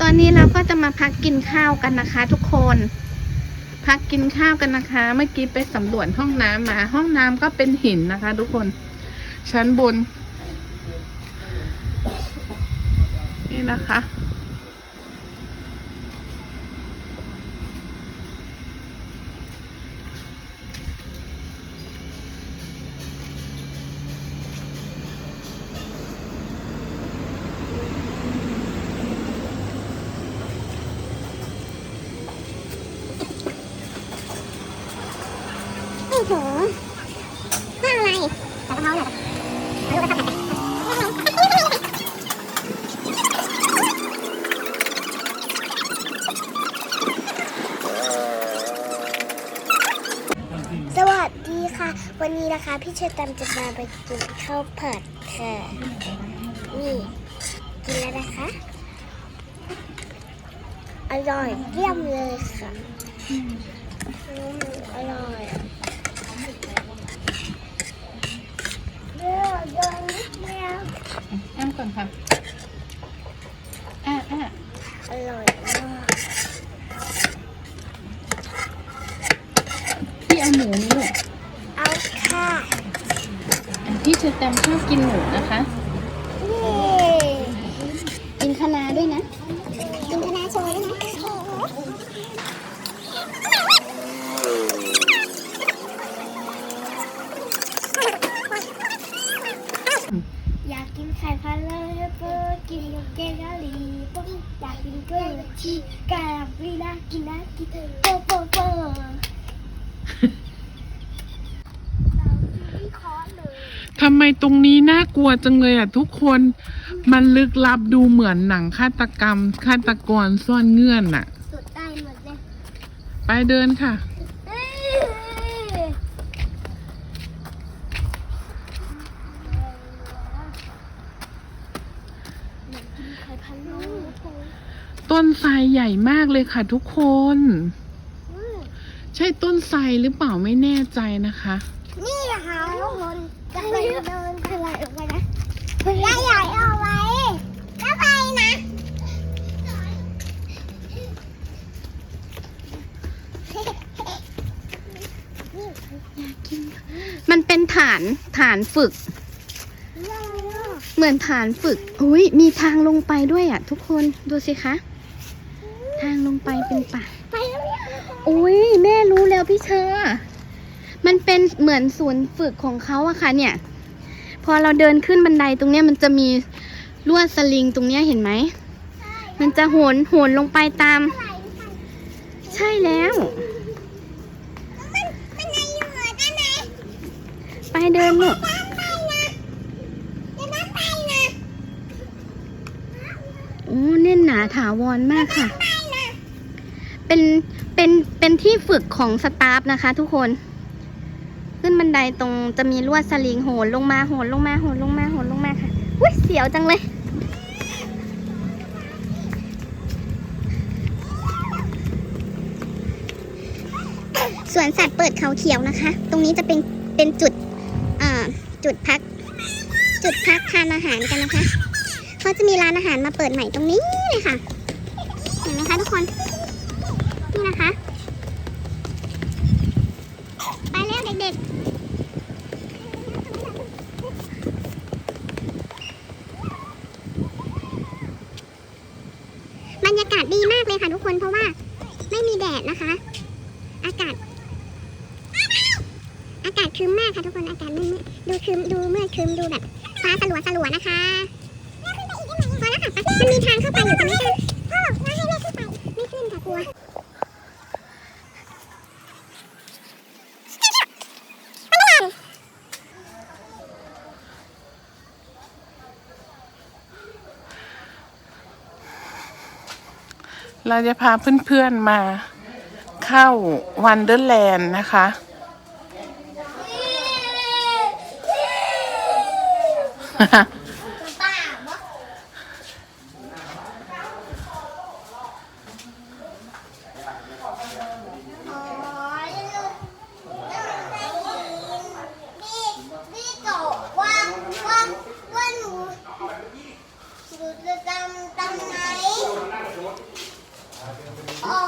ตอนนี้เราก็จะมาพักกินข้าวกันนะคะ ทุกคน พักกินข้าวกันนะคะ เมื่อกี้ไปสำรวจห้องน้ำมา ห้องน้ำก็เป็นหินนะคะ ทุกคน ชั้นบน นี่นะคะ โอ้โหนั่งอะไรแต่กะเพราเนี่ยไม่รู้ว่าทำแบบไหนสวัสดีค่ะ วันนี้นะคะ พี่เชอร์แตมจะมาไปกินข้าวผัดค่ะนี่กินแล้วนะคะ อร่อยเยี่ยมเลยค่ะอืมอร่อยอะ เดี๋ยวโยนนิดเดียว แอม ก่อนค่ะอะอะอร่อยมากพี่เอาหมูนี่ลูกเอาค่ะพี่เชอแตมชอบกินหมูนะคะ กินคะนาด้วยนะ กินคณะโชว์ด้วยนะอยากกินไข่พะโที่คอเลยทำไมตรงนี้น่ากลัวจังเลยอะทุกคนมันลึกลับดูเหมือนหนังฆาตกรรมฆาตกรซ่อนเงื่อนน่ะ สุดได้หมดเลย ไปเดินค่ะ เอ้ยอยากกินไข่พะโล้ ต้นไทรใหญ่มากเลยค่ะทุกคนอืมใช่ต้นไทรหรือเปล่าไม่แน่ใจนะคะ นี่นะคะทุกคนจะไปเดินอะไรออกไปนะย่าใหญ่เอาไว้ก็ไปนะมันเป็นฐานฐานฝึก เหมือนฐานฝึก อุ้ยมีทางลงไปด้วยอะ ทุกคนดูสิคะทางลง ไปเป็นป่า ไปแล้วเนี่ยอุ้ยแม่รู้แล้วพี่เชอร์มันเป็นเหมือนศูนย์ฝึกของเขาอะค่ะ เนี่ย พอเราเดินขึ้นบันไดตรงเนี้ยมันจะมีลวดสลิงตรงเนี้ยเห็นไหม มันจะโหนโหนลงไปตาม ใช่แล้ว มันมันไงอยู่เหรอด้านไหนไปเดินลูกด้านไปนะเดี๋ยวด้านไปนะ โอ้แน่นหนาถาวรมากค่ะ ไปนะ เป็นเป็นเป็นที่ฝึกของสตาฟนะคะ ทุกคน ขึ้นบันไดตรงจะมีลวดสลิงโหนลงมาโหนลงมาโหนลงมาโหนลงมาค่ะอุ้ยเสียวจังเลยสวนสัตว์เปิดเขาเขียวนะคะ ตรงนี้จะเป็นเป็นจุดอ่อจุดพัก จุดพักทานอาหารกันนะคะเขาจะมีร้านอาหารมาเปิดใหม่ตรงนี้เลยค่ะ เห็นไหมคะทุกคน นะคะ ไปแล้วเด็กๆ บรรยากาศดีมากเลยค่ะทุกคนเพราะว่าไม่มีแดดนะคะ อากาศ อากาศครึ้มมากค่ะทุกคนอากาศมืดดูครึ้มดูมืดครึ้มดูแบบฟ้าสลัวสลัวนะคะพอแล้วค่ะมันมีทางเข้าไปอยู่ตรงนี้กันพ่อบอกว่าให้แม่ขึ้นไปไม่ขึ้นค่ะกลัว เราจะพาเพื่อนๆมาเข้าวันเดอร์แลนด์นะคะป้าบอกอ๋อ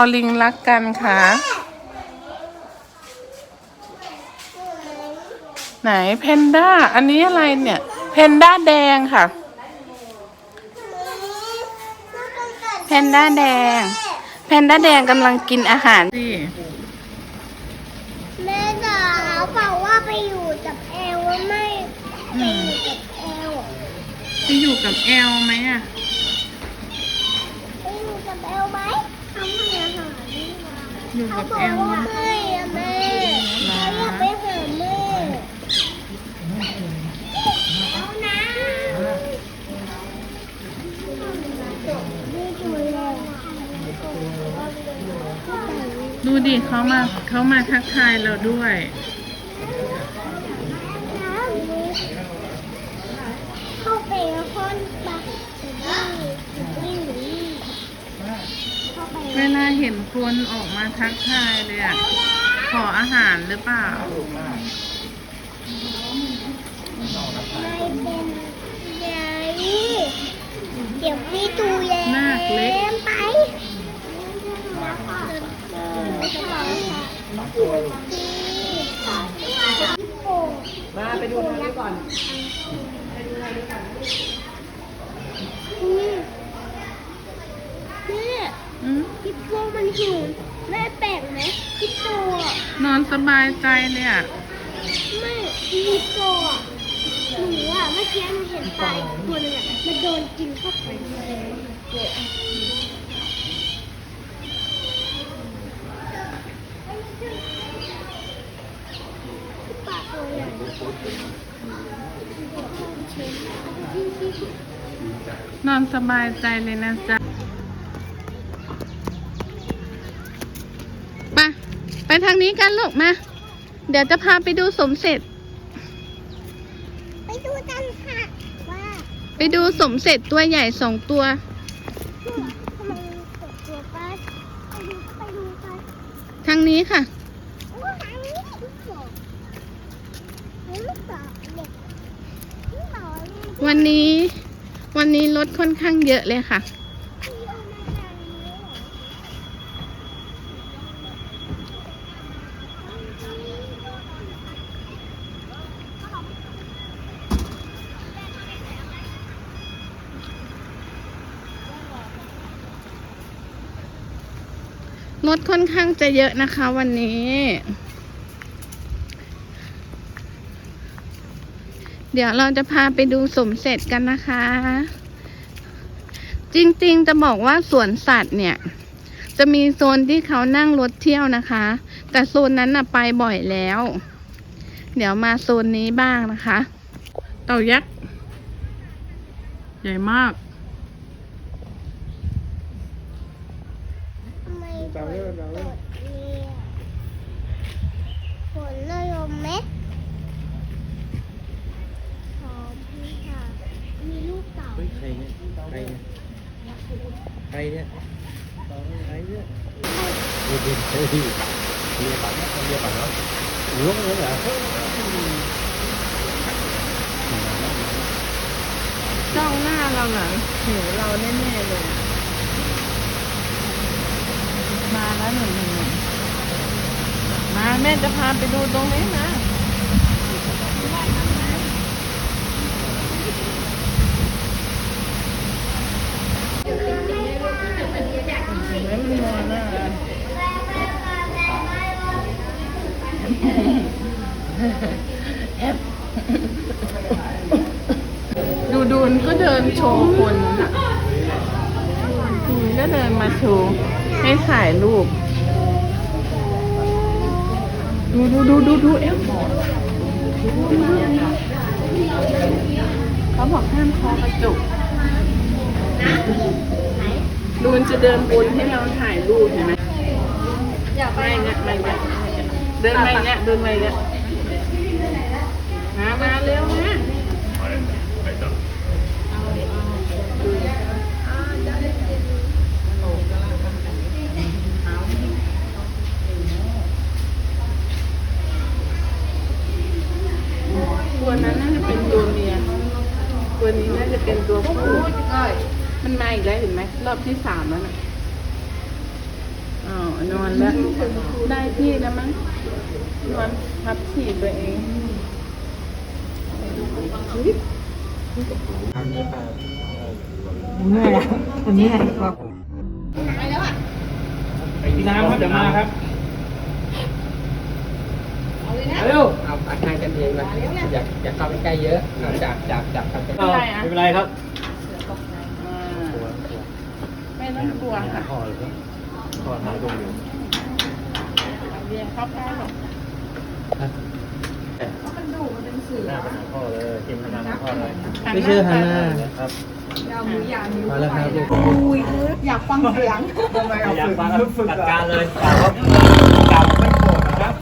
อลิงรักกันคะไหนเพนด้า อันนี้อะไรเนี่ย เพนด้าแดงค่ะแพนด้าแดงแพนด้าแดงกำลังกินอาหารสิแม่จ๋าเขาบอกว่าไปอยู่กับเอลว่าไม่อืมกับเอลไปอยู่กับแอลไหมอะ ไปอยู่กับเอลไหมทำให้อาหารนี่นะ อยู่เขากับบอกแอลว่าไม่อะแม่เขาอยากไปหาแม่เอานะนี่ดูแล้วดูดิเขามาเขามาทักทายเราด้วย เข้าไปแล้วคนบักนี่นี่ เข้าไปเวลาเห็นคนออกมาทักทายเลยอะ ขออาหารหรือเปล่า ไม่เป็นไรเดี๋ยวพี่ตูแย้นาคเล็กมไปมาไปดูทางนี้ก่อนแม่ อืม ฮิปโป มันหิวแม่แปลกไหมฮิปโปอะนอนสบายใจเลยอะไม่ฮิปโปอะหนูอะเมื่อกี้หนูเห็นปลาตัวหนึงอะมันโดนกินเข้าไปเลยปลาตัวใหญ่นอนสบายใจเลยนะจ๊ะ มา ไป ทางนี้กันลูกมา เดี๋ยวจะพาไปดูสมเสร็จ ไปดูกันค่ะว่าไปดูสมเสร็จตัวใหญ่สองตัว ทำไมเกิดตัวไปไปดูไปดูกันทางนี้ค่ะ โอ้ทางนี้ลูกศรลูกศรเด็กลูกศรเด็กวันนี้ วันนี้รถค่อนข้างเยอะเลยค่ะ ที่เอามาทางนี้เหรอ รถค่อนข้างจะเยอะนะคะวันนี้ เดี๋ยวเราจะพาไปดูสมเสร็จกันนะคะ จริงๆจะบอกว่าสวนสัตว์เนี่ย จะมีโซนที่เขานั่งรถเที่ยวนะคะ แต่โซนนั้นน่ะไปบ่อยแล้ว เดี๋ยวมาโซนนี้บ้างนะคะ เต่ายักษ์ ใหญ่มาก ทำไมฝนตกเนี่ยมเม็ดขอบคุณค่ะมีลูกเต่าเฮ้ยใครเนี่ยใครเนี่ยใครเนี่ยใครเนี่ยเฮ้ยเฮ้ยเยเรียกปั่นเรียกปั่นเนาะล้วงเลยเหรอจ้องหน้าเราหนังหิวเราแน่ๆเลยอะมาแล้วหนึ่งหนึ่งหนึ่งมา แม่จะพาไปดูตรงนี้นะดูดูนก็เดินโชว์คนค่ะดูก็เดินมาโชว์ให้ถ่ายรูป ดูดูดูดูดูเอฟเขาบอกห้ามคอกระจุกดูนจะเดินวนให้เราถ่ายรูปเห็นไหมไม่เนี่ยไม่เนี่ยเดินไม่เนี่ยเดินไม่เนี่ยมามาเร็วนะตัวนั้นน่าจะเป็นตัวเมีย ตัวนี้น่าจะเป็นตัวผู้มันมา อีกแล้วเห็นไหมรอบที่สามแล้วน่ะอ๋อนอนแล้ว ได้ที่แล้วมั้งนอนพับฉีดตัวเองเมื่อยแล้ววันนี้ไงก็พี่น้ำครับเดี๋ยวมาครับเอาเร็วเอาอาการกันเองนะอยากอยากเข้าไปใกล้เยอะเอาจากจากจากกันไม่เป็นไรอะไม่เป็นไรครับ อ่า ไม่ต้องกลัวค่ะพ่อเลยครับพ่อทำตรงอยู่เรียนเข้าใกล้หรอกหน้าไปหาพ่อเลยกินพลังพ่อเลยไม่เชื่อหันหน้าครับมาแล้วครับลูกอยากฟังเสียงอยากฟังครับจัดการเลยกล่าวว่าไม่โกรธนะครับ